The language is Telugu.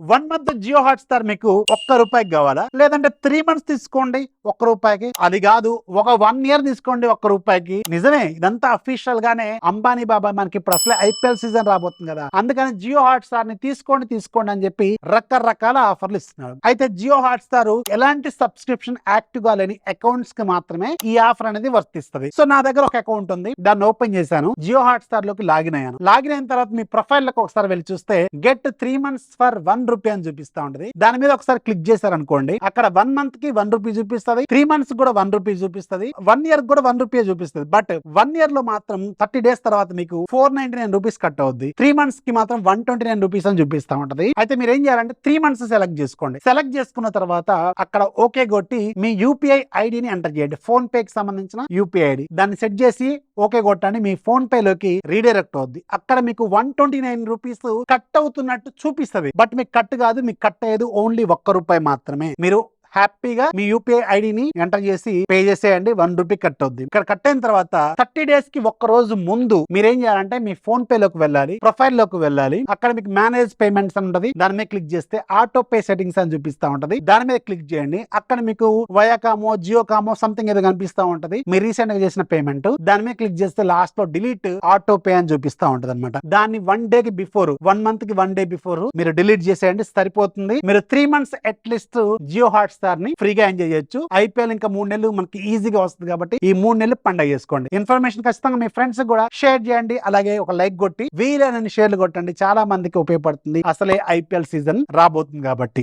One month Jio Hotstar మీకు ఒక్క రూపాయికి కావాలా? లేదంటే త్రీ మంత్స్ తీసుకోండి ఒక్క రూపాయికి. అది కాదు ఒక వన్ ఇయర్ తీసుకోండి ఒక్క రూపాయికి. నిజమే ఇదంతా అఫీషియల్ గానే అంబానీ బాబా మనకి ఇప్పుడు అసలే ఐపీఎల్ సీజన్ రాబోతుంది కదా. అందుకని జియో హాట్ స్టార్ని తీసుకోండి తీసుకోండి అని చెప్పి రకరకాల ఆఫర్లు ఇస్తున్నారు. అయితే జియో హాట్ స్టార్ ఎలాంటి సబ్స్క్రిప్షన్ యాక్టివ్గా లేని అకౌంట్స్కి మాత్రమే ఈ ఆఫర్ అనేది వర్తిస్తుంది. సో నా దగ్గర ఒక అకౌంట్ ఉంది దాన్ని ఓపెన్ చేశాను జియో హాట్ స్టార్లోకి లాగిన్ అయ్యాను. లాగిన్ అయిన తర్వాత మీ ప్రొఫైల్లకు ఒకసారి వెళ్ళి చూస్తే get three months for one rupee అని చూపిస్తా ఉంటది. దాని మీద ఒకసారి క్లిక్ చేశారనుకోండి అక్కడ వన్ మంత్కి వన్ రూపీ చూపిస్తుంది త్రీ మంత్స్ కూడా వన్ రూపీ చూపిస్తుంది వన్ ఇయర్ కూడా వన్ రూపీ చూపిస్తుంది. బట్ వన్ ఇయర్లో మాత్రం థర్టీ డేస్ తర్వాత మీకు four ninety nine rupees cut అవుద్ది. త్రీ మంత్స్కి మాత్రం వన్ ట్వంటీ నైన్ రూపీస్ అని చూపిస్తా ఉంటది. అయితే మీరు ఏం చేయాలంటే త్రీ మంత్స్ సెలెక్ట్ చేసుకోండి. సెలెక్ట్ చేసుకున్న తర్వాత అక్కడ ఓకే కొట్టి మీ యూపీఐ ఐడిని ఎంటర్ చేయండి. ఫోన్ పే కి సంబంధించిన యూపీఐ ఐడి దాన్ని సెట్ చేసి ఓకే కొట్టండి. మీ ఫోన్ పే లోకి రీడైరెక్ట్ అవుద్ది. అక్కడ మీకు one twenty nine rupees cut అవుతున్నట్టు చూపిస్తుంది. బట్ మీకు కట్ కాదు. మీకు కట్ అయ్యేది ఓన్లీ ఒక్క రూపాయి మాత్రమే. మీరు హ్యాపీగా మీ యూపీఐ ఐడిని ఎంటర్ చేసి పే చేసేయండి. వన్ రూపీ కట్ అవుద్ది ఇక్కడ కట్ అయిన తర్వాత థర్టీ డేస్కి ఒక్క రోజు ముందు మీరేం చేయాలంటే మీ ఫోన్ పే లోకి వెళ్ళాలి ప్రొఫైల్లోకి వెళ్ళాలి. అక్కడ మీకు మేనేజ్ పేమెంట్స్ అని ఉంటది. దాని మీద క్లిక్ చేస్తే ఆటో పే సెట్టింగ్స్ అని చూపిస్తా ఉంటది. దాని మీద క్లిక్ చేయండి. అక్కడ మీకు వయాకామో జియో కామో సంథింగ్ ఏదో కనిపిస్తా ఉంటది. మీరు రీసెంట్గా చేసిన పేమెంట్. దాని మీద క్లిక్ చేస్తే లాస్ట్లో డిలీట్ ఆటో పే అని చూపిస్తా ఉంటది అనమాట దాన్ని వన్ డే కి బిఫోర్ వన్ మంత్కి వన్ డే బిఫోర్ మీరు డిలీట్ చేసేయండి. సరిపోతుంది. మీరు three months at least Jio hots స్టార్ని ఫ్రీగా ఎంజాయ్ చేయొచ్చు? ఐపీఎల్ ఇంకా మూడు నెలలు మనకి ఈజీగా వస్తుంది కాబట్టి ఈ మూడు నెలలు పండగ చేసుకోండి. ఇన్ఫర్మేషన్ ఖచ్చితంగా మీ ఫ్రెండ్స్ కూడా షేర్ చేయండి. అలాగే ఒక లైక్ కొట్టి వీలైనన్ని షేర్లు కొట్టండి. చాలా మందికి ఉపయోగపడుతుంది. అసలే ఐపీఎల్ సీజన్ రాబోతుంది కాబట్టి.